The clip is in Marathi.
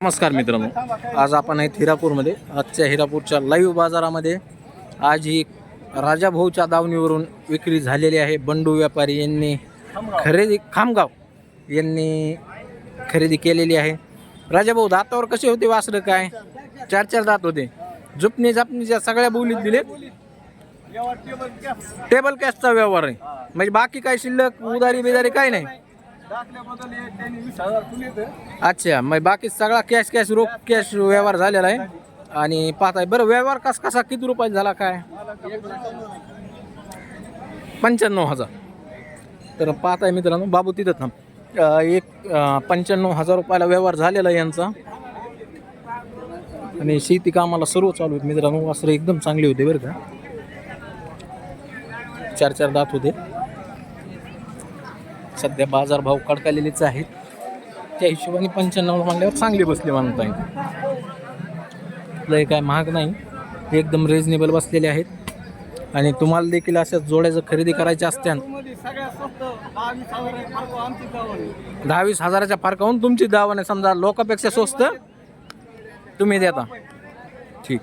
नमस्कार मित्रांनो. आज आपण आहेत हिरापूरमध्ये. आजच्या हिरापूरच्या लाईव्ह बाजारामध्ये आज ही राजाभाऊच्या दावणीवरून विक्री झालेली आहे. बंडू व्यापारी यांनी खरेदी खामगाव यांनी खरेदी केलेली आहे. राजाभाऊ दातावर कसे होते वासरं काय? चार चार दात होते. जुपणी जापणीच्या सगळ्या बोलीत दिले टेबल कॅशचा व्यवहार आहे. म्हणजे बाकी काय शिल्लक उदारी बिदारी काय नाही? अच्छा मग बाकी सगळा कॅश कॅश रोख कॅश व्यवहार झालेला आहे. आणि पाहताय बरं व्यवहार कस कसा किती रुपयात झाला काय? पंच्याण्णव हजार. तर पाहताय मित्रांनो बाबू तिथं थांब. एक पंच्याण्णव हजार रुपयाला व्यवहार झालेला आहे यांचा. आणि शेती कामाला सर्व चालू आहेत मित्रांनो वासरे एकदम चांगली होते बरं का. चार चार दात होते. सध्या बाजारभाव कडकालेलेच आहेत. त्या हिशोबाने पंच्याण्णव म्हणल्यावर चांगली बसली म्हणता येईल लय काय महाग नाही. एकदम रिजनेबल बसलेले आहेत. आणि तुम्हाला देखील अशा जोड्या जर खरेदी करायच्या असत्या. दहावीस हजाराच्या फारकाहून तुमची दावाने समजा लोकापेक्षा स्वस्त. तुम्ही देता. ठीक.